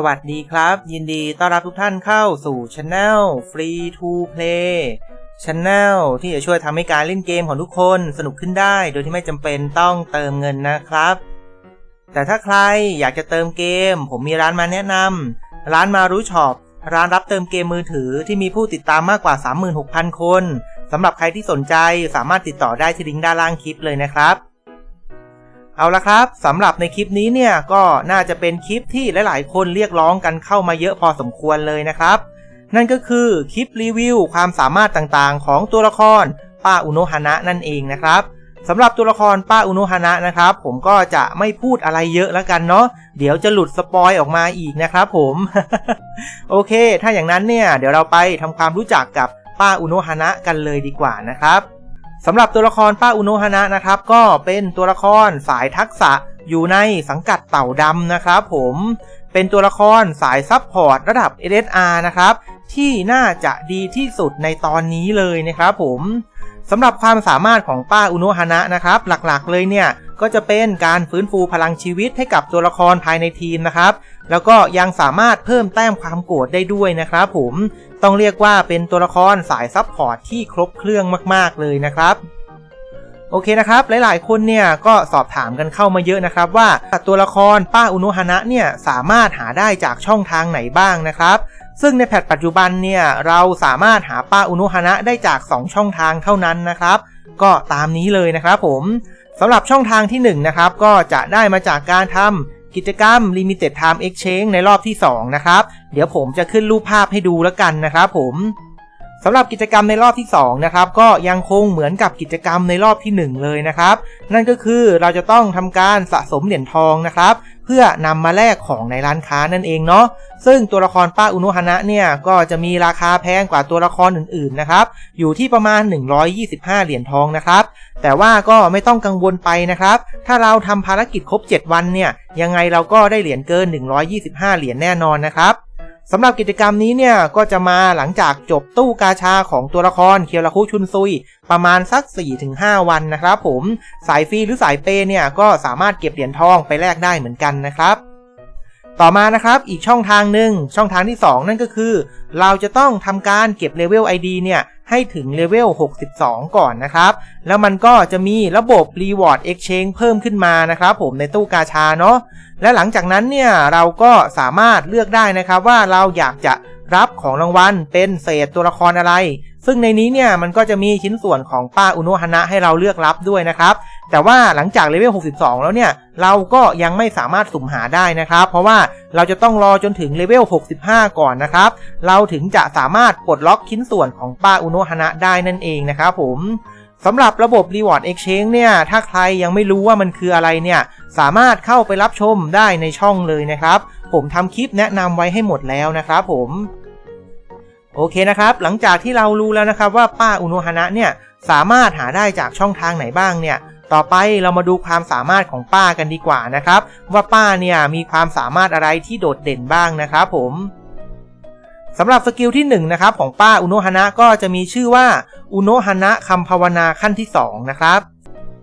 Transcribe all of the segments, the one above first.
สวัสดีครับ ยินดีต้อนรับทุกท่านเข้าสู่ช anel Free to Play Channel ที่จะช่วยทำให้การเล่นเกมของทุกคนสนุกขึ้นได้ โดยที่ไม่จำเป็นต้องเติมเงินนะครับ แต่ถ้าใครอยากจะเติมเกม ผมมีร้านมาแนะนำร้านมารู้ช็อปร้านรับเติมเกมมือถือที่มีผู้ติดตามมากกว่า 36,000 คนสำหรับใครที่สนใจสามารถติดต่อได้ที่ลิงก์ด้านล่างคลิปเลยนะครับ เอาละครับสำหรับในคลิปนี้เนี่ยก็น่าจะเป็นคลิปที่หลาย ๆ คนเรียกร้องกันเข้ามาเยอะพอสมควรเลยนะครับ นั่นก็คือคลิปรีวิวความสามารถต่างๆ ของตัวละครป้าอุโนฮานะนั่นเองนะครับสำหรับตัวละครป้าอุโนฮานะนะครับ ผมก็จะไม่พูดอะไรเยอะแล้วกันเนาะเดี๋ยวจะหลุดสปอยออกมาอีกนะครับผม โอเค ถ้าอย่างนั้นเนี่ยเดี๋ยวเราไปทำความรู้จักกับป้าอุโนฮานะกันเลยดีกว่านะครับ สำหรับตัวละครป้าอุโนฮานะนะครับ ก็เป็นตัวละครสายทักษะอยู่ในสังกัดเต่าดำนะครับผมเป็นตัวละครสายซับพอร์ตระดับ SSR นะครับ ที่น่าจะดีที่สุดในตอนนี้เลยนะครับผม สำหรับความสามารถของป้าอุโนฮานะนะครับ หลักๆ เลยเนี่ยก็จะเป็นการฟื้นฟูพลังชีวิตให้กับตัวละครภายในทีมนะครับ แล้วก็ยังสามารถเพิ่มแต้มความโกรธได้ด้วยนะครับผม ต้องเรียกว่าเป็นตัวละครสายซับพอร์ตที่ครบเครื่องมากๆเลยนะครับ โอเคนะครับ หลายๆ คนเนี่ยก็สอบถามกันเข้ามาเยอะนะครับ ว่าตัวละครป้าอุโนฮานะเนี่ยสามารถหาได้จากช่องทางไหนบ้างนะครับ ซึ่งในแพทปัจจุบันเนี่ยเราสามารถหาป้าอุโนฮานะได้จาก 2 ช่องทางเท่านั้นนะครับ ก็ตามนี้เลยนะครับผมสำหรับช่องทางที่1นะครับก็จะได้มาจากการทำกิจกรรม Limited Time Exchange ในรอบที่ 2 นะครับ เดี๋ยวผมจะขึ้นรูปภาพให้ดูแล้วกันนะครับผมสำหรับกิจกรรมในรอบที่ 2 นะครับ ก็ยังคงเหมือนกับกิจกรรมในรอบที่ 1 เลยนะครับ นั่นก็คือเราจะต้องทำการสะสมเหรียญทองนะครับ พื่อนำมาแลกของในร้านค้านั่นเองเนาะซึ่งตัวละครป้าอุนุฮานะเนี่ยก็จะมีราคาแพงกว่าตัวละครอื่นๆนะครับอยู่ที่ประมาณ 125 เหรียญทองนะครับแต่ว่าก็ไม่ต้องกังวลไปนะครับ ถ้าเราทำภารกิจครบ 7 วันเนี่ยยังไงเราก็ได้เหรียญเกิน 125 เหรียญแน่นอนนะครับ สำหรับกิจกรรมนี้เนี่ยก็จะมาหลังจากจบตู้กาชาของตัวละครเคียวราคุชุนซุย ประมาณสัก 4-5 วันนะครับผม สายฟรีหรือสายเปเนี่ยก็สามารถเก็บเหรียญทองไปแลกได้เหมือนกันนะครับ ต่อมานะครับอีกช่องทางหนึ่งช่องทางที่ 2 นั่นก็คือ เราจะต้องทำการเก็บเลเวล ID เนี่ยให้ถึงเลเวล 62 ก่อนนะครับ แล้วมันก็จะมีระบบ Reward Exchange เพิ่มขึ้นมานะครับ ผมในตู้กาชาเนาะ และหลังจากนั้นเนี่ยเราก็สามารถเลือกได้นะครับว่าเราอยากจะรับของรางวัลเป็นเศษตัวละครอะไร ซึ่งในนี้เนี่ยมันก็จะมีชิ้นส่วนของป้าอุโนฮนะให้เราเลือกรับด้วยนะครับ แต่ว่าหลังจากเลเวล 62 แล้วเนี่ย เราก็ยังไม่สามารถสุ่มหาได้นะครับ เพราะว่าเราจะต้องรอจนถึงเลเวล 65 ก่อนนะครับ เราถึงจะสามารถปลดล็อกชิ้นส่วนของป้าอุโนฮนะได้นั่นเองนะครับผมสำหรับระบบ Reward Exchange เนี่ย ถ้าใครยังไม่รู้ว่ามันคืออะไรเนี่ย สามารถเข้าไปรับชมได้ในช่องเลยนะครับ ผมทำคลิปแนะนำไว้ให้หมดแล้วนะครับผมโอเคนะครับ หลังจากที่เรารู้แล้วนะครับว่าป้าอุโนฮนะเนี่ย สามารถหาได้จากช่องทางไหนบ้างเนี่ย ต่อไปเรามาดูความสามารถของป้ากันดีกว่านะครับ ว่าป้าเนี่ยมีความสามารถอะไรที่โดดเด่นบ้างนะครับผมสำหรับสกิลที่1นนะครับของป้าอุโนฮานะก็จะมีชื่อว่าอุโนฮานะคำภาวนาขั้นที่2นะครับ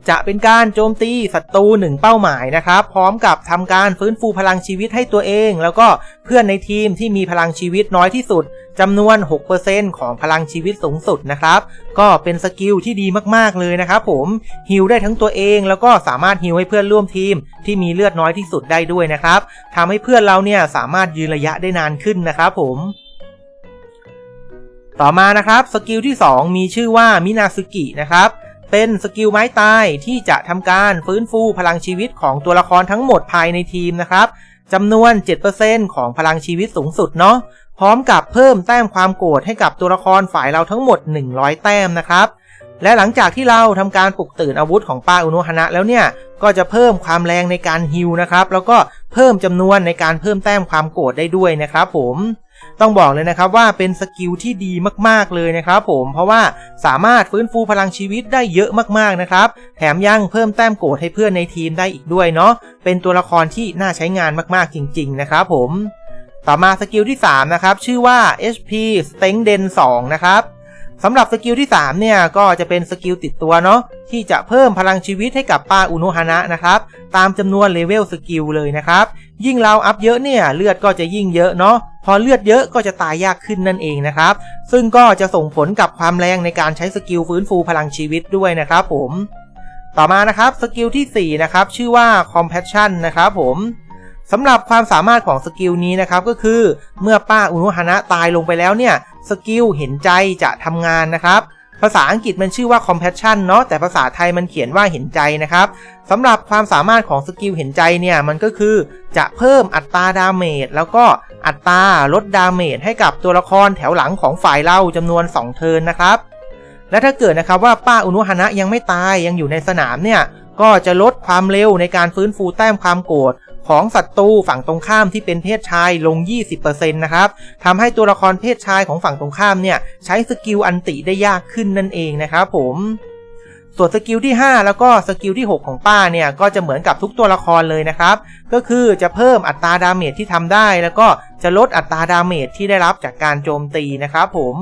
จะเป็นการโจมตีศัตรูหนึ่งเป้าหมายนะครับ พร้อมกับทำการฟื้นฟูพลังชีวิตให้ตัวเอง แล้วก็เพื่อนในทีมที่มีพลังชีวิตน้อยที่สุดจำนวน 6%ของพลังชีวิตสูงสุดนะครับ ก็เป็นสกิลที่ดีมากๆเลยนะครับผมฮิลได้ทั้งตัวเอง แล้วก็สามารถฮิลให้เพื่อนร่วมทีม ที่มีเลือดน้อยที่สุดได้ด้วยนะครับทำให้เพื่อนเราเนี่ยสามารถยืนระยะได้นานขึ้นนะครับผมต่อมานะครับสกิลที่ 2 มีชื่อว่ามินาซึกินะครับ เป็นสกิลไม้ตายที่จะทำการฟื้นฟูพลังชีวิตของตัวละครทั้งหมดภายในทีมนะครับจำนวน 7%ของพลังชีวิตสูงสุดเนาะพร้อมกับเพิ่มแต้มความโกรธให้กับตัวละครฝ่ายเราทั้งหมด 100 แต้มนะครับและหลังจากที่เราทำการปลุกตื่นอาวุธของป้าอุโนฮนะแล้วเนี่ย ก็จะเพิ่มความแรงในการฮิลนะครับ แล้วก็เพิ่มจำนวนในการเพิ่มแต้มความโกรธได้ด้วยนะครับผม ต้องบอกเลยนะครับว่าเป็นสกิลที่ดีมากๆเลยนะครับผมเพราะว่าสามารถฟื้นฟูพลังชีวิตได้เยอะมากๆนะครับแถมยังเพิ่มแต้มโกรธให้เพื่อนในทีมได้อีกด้วยเนาะเป็นตัวละครที่น่าใช้งานมากๆจริง ๆ นะครับผมต่อมาสกิลที่ 3 นะครับ ชื่อว่า HP Strength Den 2 นะครับสำหรับสกิลที่ 3 เนี่ย ก็จะเป็นสกิลติดตัวเนาะที่จะเพิ่มพลังชีวิตให้กับป้าอุโนฮานะนะครับ ตามจำนวนเลเวลสกิลเลยนะครับ ยิ่งเราอัพเยอะเนี่ยเลือดก็จะยิ่งเยอะเนาะพอเลือดเยอะก็จะตายยากขึ้นนั่นเองนะครับ ซึ่งก็จะส่งผลกับความแรงในการใช้สกิลฟื้นฟูพลังชีวิตด้วยนะครับผม ต่อมานะครับสกิลที่4นะครับชื่อว่า compassion นะครับผมสำหรับความสามารถของสกิลนี้นะครับก็คือเมื่อป้าอุนุหนะตายลงไปแล้วเนี่ยสกิลเห็นใจจะทำงานนะครับ ภาษาอังกฤษมันชื่อว่า compassion เนาะแต่ภาษาไทยมันเขียนว่าเห็นใจนะครับสำหรับความสามารถของสกิลเห็นใจเนี่ยมันก็คือจะเพิ่มอัตราดาเมจแล้วก็อัตราลดดาเมจให้กับตัวละครแถวหลังของฝ่ายเราจำนวน 2 เทิร์นนะครับ และถ้าเกิดนะครับว่าป้าอุนุหนะยังไม่ตายยังอยู่ในสนามเนี่ยก็จะลดความเร็วในการฟื้นฟูแต้มความโกรธ ของศัตรูฝั่งตรงข้ามที่เป็นเพศชายลง 20%นะครับทำให้ตัวละครเพศชายของฝั่งตรงข้ามเนี่ยใช้สกิลอันติได้ยากขึ้นนั่นเองนะครับผมส่วนสกิลที่ 5 แล้วก็สกิลที่ 6 ของป้าเนี่ย ก็จะเหมือนกับทุกตัวละครเลยนะครับ ก็คือจะเพิ่มอัตราดาเมจที่ทำได้ แล้วก็จะลดอัตราดาเมจที่ได้รับจากการโจมตีนะครับผม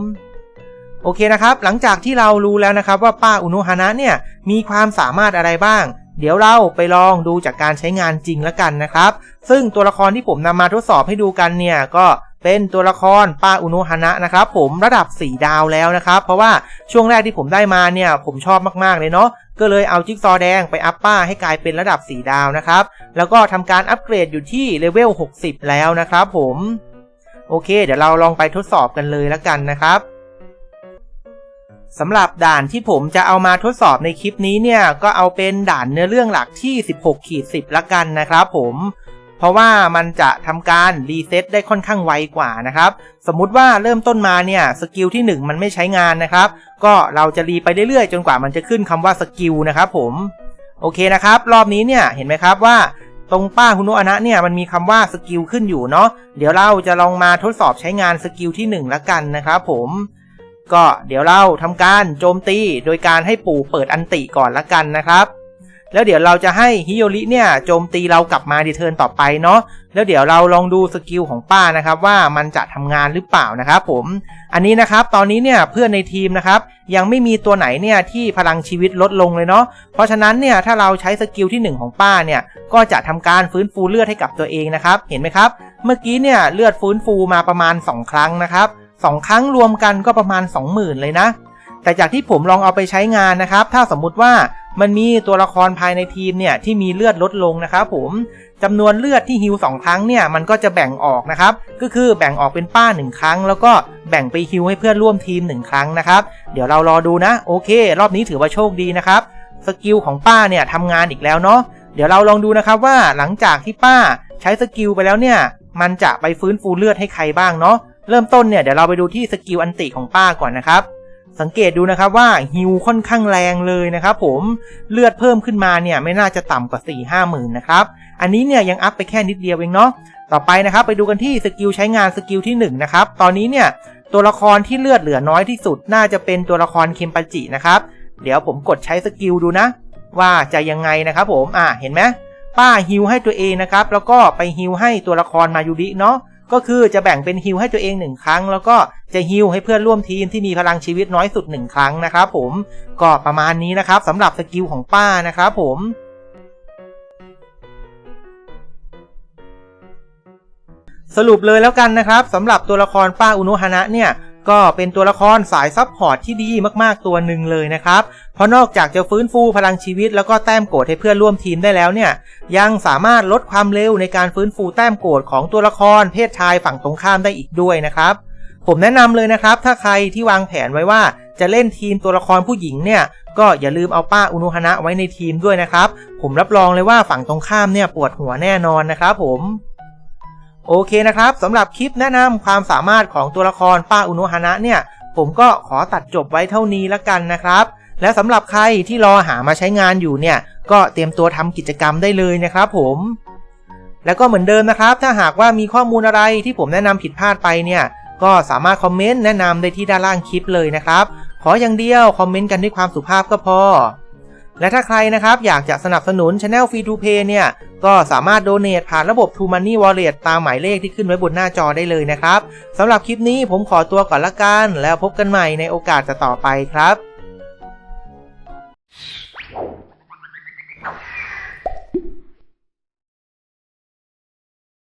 โอเคนะครับ หลังจากที่เรารู้แล้วนะครับว่าป้าอุนุฮานะเนี่ยมีความสามารถอะไรบ้าง เดี๋ยวเราไปลองดูจากการใช้งานจริงแล้วกันนะครับ ซึ่งตัวละครที่ผมนำมาทดสอบให้ดูกันเนี่ยก็เป็นตัวละครป้าอุโนฮานะนะครับผมระดับ 4 ดาวแล้วนะครับ เพราะว่าช่วงแรกที่ผมได้มาเนี่ยผมชอบมากๆเลยเนาะก็เลยเอาจิ๊กซอแดงไปอัพป้าให้กลายเป็นระดับ 4 ดาวนะครับ แล้วก็ทำการอัปเกรดอยู่ที่เลเวล 60 แล้วนะครับผม โอเค เดี๋ยวเราลองไปทดสอบกันเลยแล้วกันนะครับ สำหรับด่านที่ผมจะเอามาทดสอบในคลิปนี้เนี่ย ก็เอาเป็นด่านเนื้อเรื่องหลักที่ 16ขีด10ละกันนะครับผมเพราะว่ามันจะทำการรีเซ็ตได้ค่อนข้างไวกว่านะครับ สมมุติว่าเริ่มต้นมาเนี่ยสกิลที่ 1 มันไม่ใช้งานนะครับ ก็เราจะรีไปเรื่อยๆ จนกว่ามันจะขึ้นคำว่าสกิลนะครับผมโอเคนะครับ รอบนี้เนี่ยเห็นไหมครับว่าตรงป้าคุณโนอนะเนี่ยมันมีคำว่าสกิลขึ้นอยู่เนาะเดี๋ยวเราจะลองมาทดสอบใช้งานสกิลที่ 1 ละกันนะครับผม ก็เดี๋ยวเราทำการโจมตีโดยการให้ปู่เปิดอันติก่อนละกันนะครับแล้วเดี๋ยวเราจะให้ฮิโยริเนี่ยโจมตีเรากลับมาดีเทิร์นต่อไปเนาะแล้วเดี๋ยวเราลองดูสกิลของป้านะครับว่ามันจะทำงานหรือเปล่านะครับผมอันนี้นะครับตอนนี้เนี่ยเพื่อนในทีมนะครับยังไม่มีตัวไหนเนี่ยที่พลังชีวิตลดลงเลยเนาะเพราะฉะนั้นเนี่ยถ้าเราใช้สกิลที่ 1 ของป้าเนี่ยก็จะทำการฟื้นฟูเลือดให้กับตัวเองนะครับเห็นไหมครับเมื่อกี้เนี่ยเลือดฟื้นฟูมาประมาณ 2 ครั้งนะครับ สองครั้งรวมกันก็ประมาณ 20,000 เลยนะ แต่จากที่ผมลองเอาไปใช้งานนะครับ ถ้าสมมุติว่ามันมีตัวละครภายในทีมเนี่ยที่มีเลือดลดลงนะครับผมจำนวนเลือดที่ฮิวสองครั้งเนี่ยมันก็จะแบ่งออกนะครับก็คือแบ่งออกเป็นป้าหนึ่งครั้ง แล้วก็แบ่งไปฮิวให้เพื่อนร่วมทีมหนึ่งครั้งนะครับเดี๋ยวเรารอดูนะ โอเค รอบนี้ถือว่าโชคดีนะครับสกิลของป้าเนี่ยทำงานอีกแล้วเนาะเดี๋ยวเราลองดูนะครับว่าหลังจากที่ป้าใช้สกิลไปแล้วเนี่ยมันจะไปฟื้นฟูเลือดให้ใครบ้างเนาะ เริ่มต้นเนี่ยเดี๋ยวเราไปดูที่สกิลอันติของป้าก่อนนะครับ สังเกตดูนะครับว่าฮิวค่อนข้างแรงเลยนะครับผมเลือดเพิ่มขึ้นมาเนี่ยไม่น่าจะต่ำกว่า4ี่ห้าหมื่นนะครับอันนี้เนี่ยยังอัพไปแค่นิดเดียวเองเนาะต่อไปนะครับไปดูกันที่สกิลใช้งานสกิลที่1นนะครับตอนนี้เนี่ยตัวละครที่เลือดเหลือน้อยที่สุดน่าจะเป็นตัวละครเคมปาจินะครับเดี๋ยวผมกดใช้สกิลดูนะ ว่าจะยังไงนะครับผมอ่าเห็นไหมป้าฮิวให้ตัวเองนะครับแล้วก็ไปฮิวให้ตัวละครมายูริเนาะ ก็คือจะแบ่งเป็นฮิลให้ตัวเองหนึ่งครั้ง แล้วก็จะฮิลให้เพื่อนร่วมทีมที่มีพลังชีวิตน้อยสุดหนึ่งครั้งนะครับผมก็ประมาณนี้นะครับสำหรับสกิลของป้านะครับผมสรุปเลยแล้วกันนะครับสำหรับตัวละครป้าอุนุฮานะเนี่ย ก็เป็นตัวละครสายซับพอร์ตที่ดีมากๆตัวหนึ่งเลยนะครับ เพราะนอกจากจะฟื้นฟูพลังชีวิต แล้วก็แต้มโกรธให้เพื่อนร่วมทีมได้แล้วเนี่ย ยังสามารถลดความเร็วในการฟื้นฟูแต้มโกรธของตัวละคร เพศชายฝั่งตรงข้ามได้อีกด้วยนะครับ ผมแนะนำเลยนะครับ ถ้าใครที่วางแผนไว้ว่าจะเล่นทีมตัวละครผู้หญิงเนี่ย ก็อย่าลืมเอาป้าอุนุฮนะไว้ในทีมด้วยนะครับ ผมรับรองเลยว่าฝั่งตรงข้ามเนี่ยปวดหัวแน่นอนนะครับผม โอเคนะครับสำหรับคลิปแนะนำความสามารถของตัวละครป้าอุนุฮานะเนี่ย ผมก็ขอตัดจบไว้เท่านี้ละกันนะครับ และสำหรับใครที่รอหามาใช้งานอยู่เนี่ย ก็เตรียมตัวทำกิจกรรมได้เลยนะครับผมแล้วก็เหมือนเดิมนะครับ ถ้าหากว่ามีข้อมูลอะไรที่ผมแนะนำผิดพลาดไปเนี่ย ก็สามารถคอมเมนต์แนะนำได้ที่ด้านล่างคลิปเลยนะครับ ขออย่างเดียวคอมเมนต์กันด้วยความสุภาพก็พอ และถ้าใครนะครับอยากจะสนับสนุน Channel Free to Play เนี่ย ก็สามารถโดเน a ผ่านระบบ True Money Wallet ตามหมายเลขที่ขึ้นไว้บนหน้าจอได้เลยนะครับสำหรับคลิปนี้ผมขอตัวก่อนละกัน แล้วพบกันใหม่ในโอกาสต่อไปครับ